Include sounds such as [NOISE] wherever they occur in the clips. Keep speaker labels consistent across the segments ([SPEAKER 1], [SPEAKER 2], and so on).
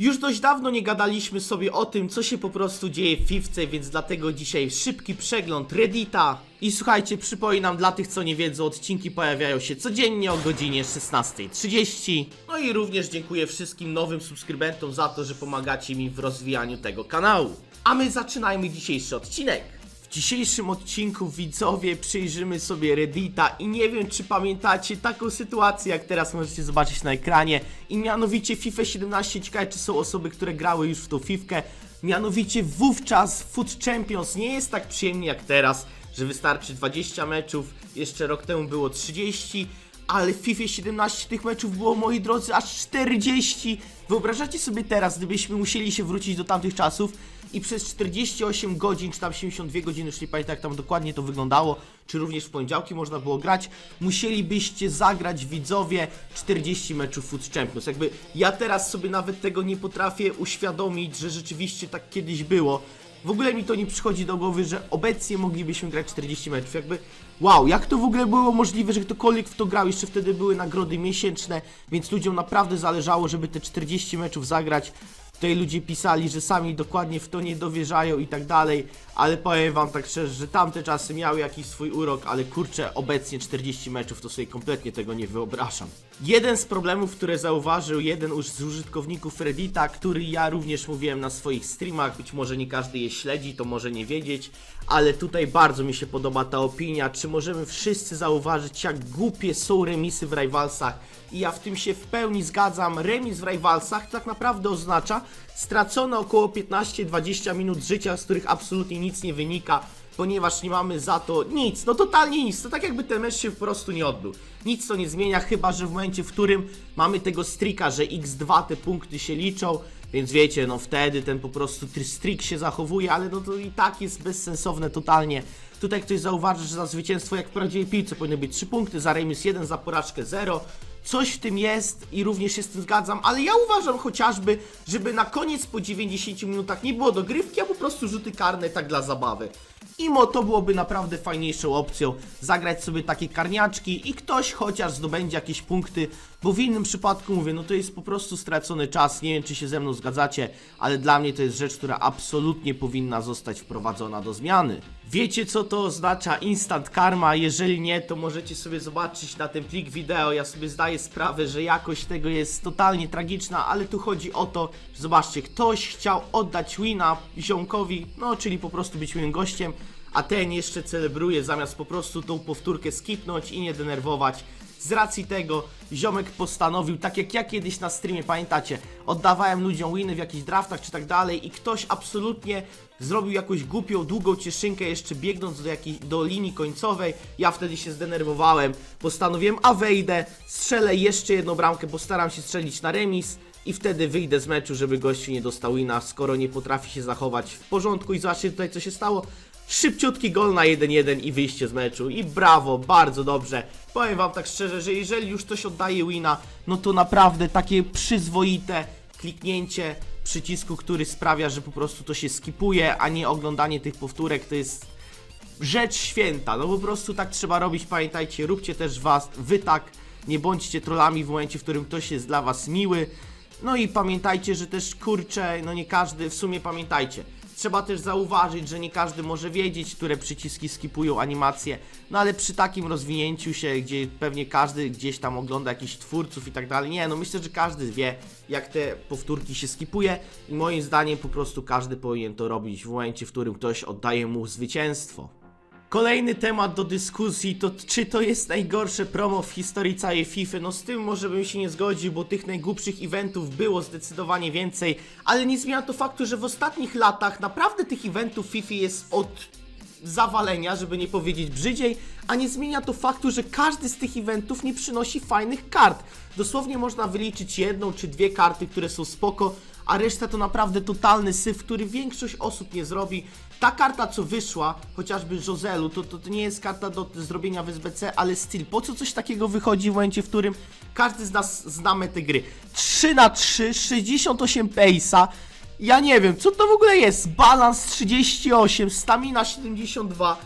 [SPEAKER 1] Już dość dawno nie gadaliśmy sobie o tym, co się po prostu dzieje w FIFA, więc dlatego dzisiaj szybki przegląd Reddita. I słuchajcie, przypominam dla tych, co nie wiedzą, odcinki pojawiają się codziennie o godzinie 16.30. No i również dziękuję wszystkim nowym subskrybentom za to, że pomagacie mi w rozwijaniu tego kanału. A my zaczynajmy dzisiejszy odcinek. W dzisiejszym odcinku widzowie przyjrzymy sobie Reddita i nie wiem czy pamiętacie taką sytuację jak teraz możecie zobaczyć na ekranie. I mianowicie FIFA 17 ciekawe czy są osoby, które grały już w tą fifkę. Mianowicie wówczas Foot Champions nie jest tak przyjemnie jak teraz że wystarczy 20 meczów, jeszcze rok temu było 30 ale w FIFA 17 tych meczów było, moi drodzy, aż 40. Wyobrażacie sobie teraz, gdybyśmy musieli się wrócić do tamtych czasów i przez 48 godzin, czy tam 72 godziny, już nie pamiętam jak tam dokładnie to wyglądało, czy również w poniedziałki można było grać, musielibyście zagrać widzowie 40 meczów Foot Champions. Jakby ja teraz sobie nawet tego nie potrafię uświadomić, że rzeczywiście tak kiedyś było. W ogóle mi to nie przychodzi do głowy, że obecnie moglibyśmy grać 40 meczów. Jakby, wow, jak to w ogóle było możliwe, że ktokolwiek w to grał? Jeszcze wtedy były nagrody miesięczne, więc ludziom naprawdę zależało, żeby te 40 meczów zagrać. Tutaj ludzie pisali, że sami dokładnie w to nie dowierzają i tak dalej, ale powiem wam tak szczerze, że tamte czasy miały jakiś swój urok, ale kurczę, obecnie 40 meczów to sobie kompletnie tego nie wyobrażam. Jeden z problemów, które zauważył jeden už- z użytkowników Reddita, który ja również mówiłem na swoich streamach, być może nie każdy je śledzi, to może nie wiedzieć, ale tutaj bardzo mi się podoba ta opinia, czy możemy wszyscy zauważyć, jak głupie są remisy w Rivalsach i ja w tym się w pełni zgadzam. Remis w Rivalsach tak naprawdę oznacza stracone około 15-20 minut życia, z których absolutnie nic nie wynika, ponieważ nie mamy za to nic, no totalnie nic. To tak jakby ten mecz się po prostu nie odbył. Nic to nie zmienia, chyba że w momencie, w którym mamy tego strika, że x2 te punkty się liczą, więc wiecie, no wtedy ten po prostu tr- streak się zachowuje, ale no to i tak jest bezsensowne totalnie. Tutaj ktoś zauważy, że za zwycięstwo jak w prawdziwej piłce powinny być 3 punkty, za remis 1, za porażkę 0. Coś w tym jest i również się z tym zgadzam, ale ja uważam chociażby, żeby na koniec po 90 minutach nie było dogrywki, a po prostu rzuty karne tak dla zabawy. Imo to byłoby naprawdę fajniejszą opcją, zagrać sobie takie karniaczki i ktoś chociaż zdobędzie jakieś punkty, bo w innym przypadku mówię, no to jest po prostu stracony czas, nie wiem czy się ze mną zgadzacie, ale dla mnie to jest rzecz, która absolutnie powinna zostać wprowadzona do zmiany. Wiecie co to oznacza instant karma? Jeżeli nie, to możecie sobie zobaczyć na ten plik wideo. Ja sobie zdaję sprawę, że jakość tego jest totalnie tragiczna, ale tu chodzi o to, że zobaczcie, ktoś chciał oddać wina ziomkowi, no czyli po prostu być miłym gościem, a ten jeszcze celebruje zamiast po prostu tą powtórkę skipnąć i nie denerwować. Z racji tego ziomek postanowił, tak jak ja kiedyś na streamie, pamiętacie, oddawałem ludziom winy w jakichś draftach czy tak dalej i ktoś absolutnie zrobił jakąś głupią, długą cieszynkę jeszcze biegnąc do, jakiej, do linii końcowej. Ja wtedy się zdenerwowałem, postanowiłem, a wejdę, strzelę jeszcze jedną bramkę, postaram się strzelić na remis i wtedy wyjdę z meczu, żeby gościu nie dostał wina, skoro nie potrafi się zachować w porządku i zobaczcie tutaj co się stało. Szybciutki gol na 1-1 i wyjście z meczu i brawo, bardzo dobrze. Powiem wam tak szczerze, że jeżeli już ktoś oddaje wina, no to naprawdę takie przyzwoite kliknięcie przycisku, który sprawia, że po prostu to się skipuje, a nie oglądanie tych powtórek, to jest rzecz święta. No po prostu tak trzeba robić, pamiętajcie, róbcie też was, wy tak, nie bądźcie trollami w momencie, w którym ktoś jest dla was miły. No i pamiętajcie, że też kurczę, no nie każdy, w sumie pamiętajcie, trzeba też zauważyć, że nie każdy może wiedzieć, które przyciski skipują animacje, no ale przy takim rozwinięciu się, gdzie pewnie każdy gdzieś tam ogląda jakichś twórców i tak dalej, nie, no myślę, że każdy wie, jak te powtórki się skipuje i moim zdaniem po prostu każdy powinien to robić w momencie, w którym ktoś oddaje mu zwycięstwo. Kolejny temat do dyskusji to czy to jest najgorsze promo w historii całej FIFA. No z tym może bym się nie zgodził, bo tych najgłupszych eventów było zdecydowanie więcej, ale nie zmienia to faktu, że w ostatnich latach naprawdę tych eventów FIFA jest od zawalenia, żeby nie powiedzieć brzydziej, a nie zmienia to faktu, że każdy z tych eventów nie przynosi fajnych kart. Dosłownie można wyliczyć jedną czy dwie karty, które są spoko, a reszta to naprawdę totalny syf, który większość osób nie zrobi. Ta karta, co wyszła, chociażby Joselu, to, to, to nie jest karta do zrobienia w SBC, ale styl. Po co coś takiego wychodzi w momencie, w którym każdy z nas znamy te gry? 3 na 3 68 pace'a. Ja nie wiem, co to w ogóle jest? Balans 38, stamina 72.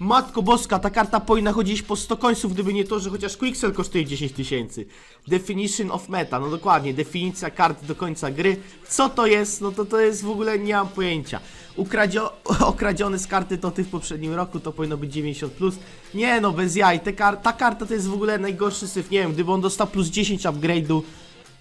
[SPEAKER 1] Matko boska, ta karta powinna chodzić po 100 końców, gdyby nie to, że chociaż Quicksell kosztuje 10 tysięcy. Definition of meta, no dokładnie, definicja kart do końca gry. Co to jest? No to to jest w ogóle, nie mam pojęcia. Ukradzio [LAUGHS] okradziony z karty to ty w poprzednim roku, to powinno być 90+. Plus. Nie no, bez jaj, te kar ta karta to jest w ogóle najgorszy syf, nie wiem, gdyby on dostał plus 10 upgrade'u,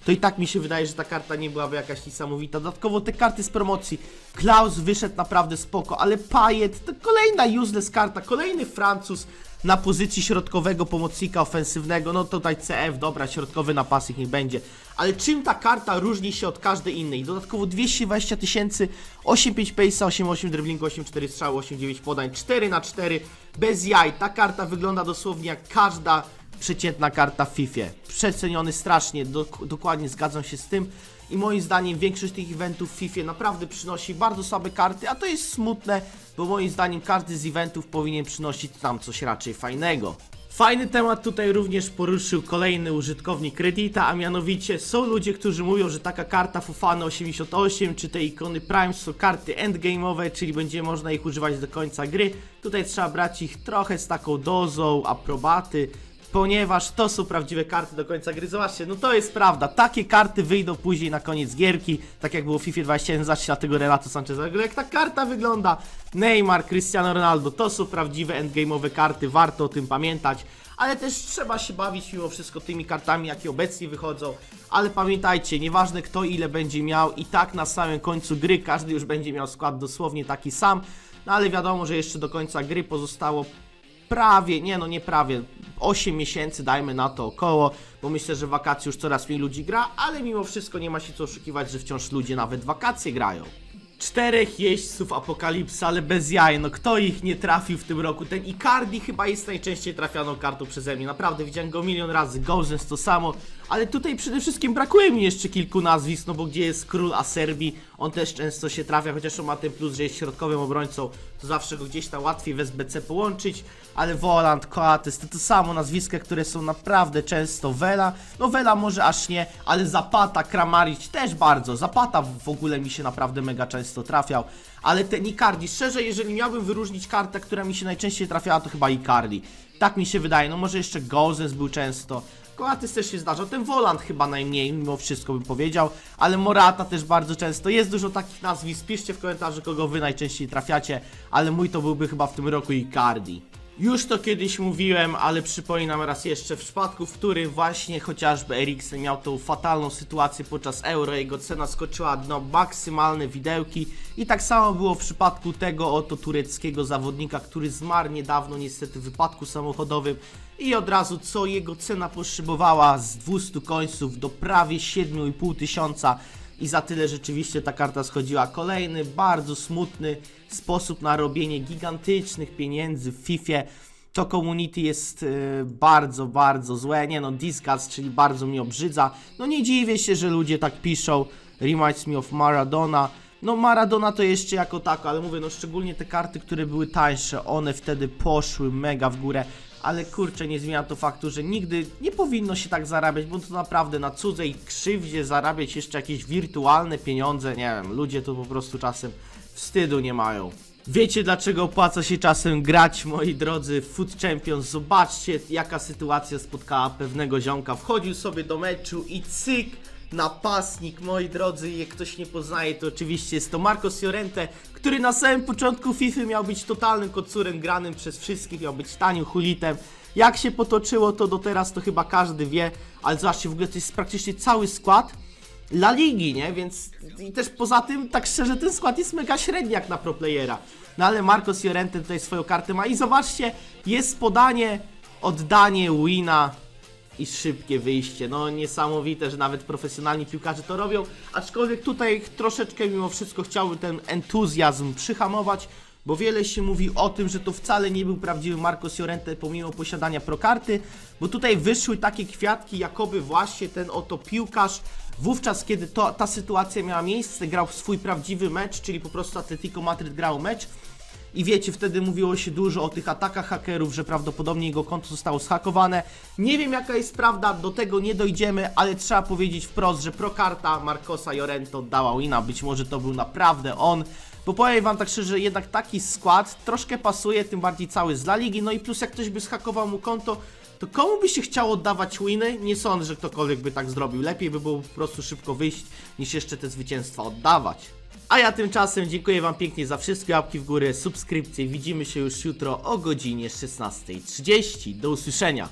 [SPEAKER 1] to i tak mi się wydaje, że ta karta nie byłaby jakaś niesamowita. Dodatkowo te karty z promocji. Klaus wyszedł naprawdę spoko, ale Payet to kolejna useless karta, kolejny Francuz na pozycji środkowego pomocnika ofensywnego. No tutaj CF, dobra, środkowy napastnik nie będzie. Ale czym ta karta różni się od każdej innej? Dodatkowo 220 tysięcy, 8,5 pace'a, 8,8 dribblingu, 8,4 strzału, 8,9 podań, 4 na 4 bez jaj. Ta karta wygląda dosłownie jak każda przeciętna karta w FIFA. Przeceniony strasznie, dok dokładnie zgadzam się z tym. I moim zdaniem większość tych eventów w FIFA naprawdę przynosi bardzo słabe karty, a to jest smutne, bo moim zdaniem każdy z eventów powinien przynosić tam coś raczej fajnego. Fajny temat tutaj również poruszył kolejny użytkownik Reddita, a mianowicie są ludzie, którzy mówią, że taka karta Fofana 88 czy te ikony Prime są karty endgame'owe, czyli będzie można ich używać do końca gry. Tutaj trzeba brać ich trochę z taką dozą aprobaty, ponieważ to są prawdziwe karty do końca gry. Zobaczcie, no to jest prawda. Takie karty wyjdą później na koniec gierki, tak jak było w FIFA 21, zobaczcie na tego Renato Sancheza. Jak ta karta wygląda, Neymar, Cristiano Ronaldo, to są prawdziwe endgame'owe karty, warto o tym pamiętać. Ale też trzeba się bawić mimo wszystko tymi kartami, jakie obecnie wychodzą. Ale pamiętajcie, nieważne kto ile będzie miał, i tak na samym końcu gry każdy już będzie miał skład dosłownie taki sam. No ale wiadomo, że jeszcze do końca gry pozostało prawie, nie no nie prawie, 8 miesięcy dajmy na to około, bo myślę, że wakacje już coraz mniej ludzi gra, ale mimo wszystko nie ma się co oszukiwać, że wciąż ludzie nawet wakacje grają. Czterech jeźdźców Apokalipsy, ale bez jaj, no kto ich nie trafił w tym roku? Ten Icardi chyba jest najczęściej trafianą kartą przeze mnie, naprawdę widziałem go milion razy, Gozens to samo, ale tutaj przede wszystkim brakuje mi jeszcze kilku nazwisk, no bo gdzie jest król Aserbii, on też często się trafia, chociaż on ma ten plus, że jest środkowym obrońcą, to zawsze go gdzieś tam łatwiej w SBC połączyć, ale Volant, Coates, to to samo nazwiska, które są naprawdę często Vela, no Vela może aż nie, ale Zapata, Kramaric też bardzo, Zapata w ogóle mi się naprawdę mega często trafiał, ale ten Icardi, szczerze, jeżeli miałbym wyróżnić kartę, która mi się najczęściej trafiała, to chyba Icardi, tak mi się wydaje, no może jeszcze Gozens był często, Koatys też się zdarzał, ten Volant chyba najmniej, mimo wszystko bym powiedział, ale Morata też bardzo często, jest dużo takich nazwisk, piszcie w komentarzu, kogo wy najczęściej trafiacie, ale mój to byłby chyba w tym roku Icardi. Już to kiedyś mówiłem, ale przypominam raz jeszcze, w przypadku, w którym właśnie chociażby Eriksen miał tą fatalną sytuację podczas Euro, jego cena skoczyła do maksymalne widełki i tak samo było w przypadku tego oto tureckiego zawodnika, który zmarł niedawno niestety w wypadku samochodowym i od razu co jego cena poszybowała z 200 końców do prawie 7,5 tysiąca i za tyle rzeczywiście ta karta schodziła. Kolejny bardzo smutny sposób na robienie gigantycznych pieniędzy w FIFA. To community jest e, bardzo, bardzo złe. Nie no, disgust, czyli bardzo mi obrzydza. No nie dziwię się, że ludzie tak piszą. Reminds me of Maradona. No Maradona to jeszcze jako tako, ale mówię, no szczególnie te karty, które były tańsze, one wtedy poszły mega w górę. Ale kurczę, nie zmienia to faktu, że nigdy nie powinno się tak zarabiać, bo to naprawdę na cudzej krzywdzie zarabiać jeszcze jakieś wirtualne pieniądze, nie wiem, ludzie to po prostu czasem wstydu nie mają. Wiecie dlaczego opłaca się czasem grać, moi drodzy, w Food Champions? Zobaczcie jaka sytuacja spotkała pewnego ziomka. Wchodził sobie do meczu i cyk, napastnik, moi drodzy, jak ktoś nie poznaje, to oczywiście jest to Marcos Llorente, który na samym początku FIFA miał być totalnym kocurem granym przez wszystkich, miał być tanim hulitem. Jak się potoczyło to do teraz, to chyba każdy wie, ale zobaczcie, w ogóle to jest praktycznie cały skład La Ligi, nie? Więc i też poza tym, tak szczerze, ten skład jest mega średni jak na pro playera. No ale Marcos Llorente tutaj swoją kartę ma i zobaczcie, jest podanie, oddanie wina i szybkie wyjście. No niesamowite, że nawet profesjonalni piłkarze to robią, aczkolwiek tutaj troszeczkę mimo wszystko chciałbym ten entuzjazm przyhamować, bo wiele się mówi o tym, że to wcale nie był prawdziwy Marcos Llorente pomimo posiadania prokarty, bo tutaj wyszły takie kwiatki, jakoby właśnie ten oto piłkarz wówczas, kiedy to, ta sytuacja miała miejsce, grał swój prawdziwy mecz, czyli po prostu Atletico Madryt grał mecz, I wiecie, wtedy mówiło się dużo o tych atakach hakerów, że prawdopodobnie jego konto zostało zhakowane. Nie wiem jaka jest prawda, do tego nie dojdziemy, ale trzeba powiedzieć wprost, że prokarta Marcosa Jorento dała wina. Być może to był naprawdę on. Bo powiem wam tak szczerze, jednak taki skład troszkę pasuje, tym bardziej cały z La Ligi. No i plus jak ktoś by zhakował mu konto, to komu by się chciało oddawać winy? Nie sądzę, że ktokolwiek by tak zrobił. Lepiej by było po prostu szybko wyjść, niż jeszcze te zwycięstwa oddawać. A ja tymczasem dziękuję Wam pięknie za wszystkie łapki w górę, subskrypcje. Widzimy się już jutro o godzinie 16.30. Do usłyszenia.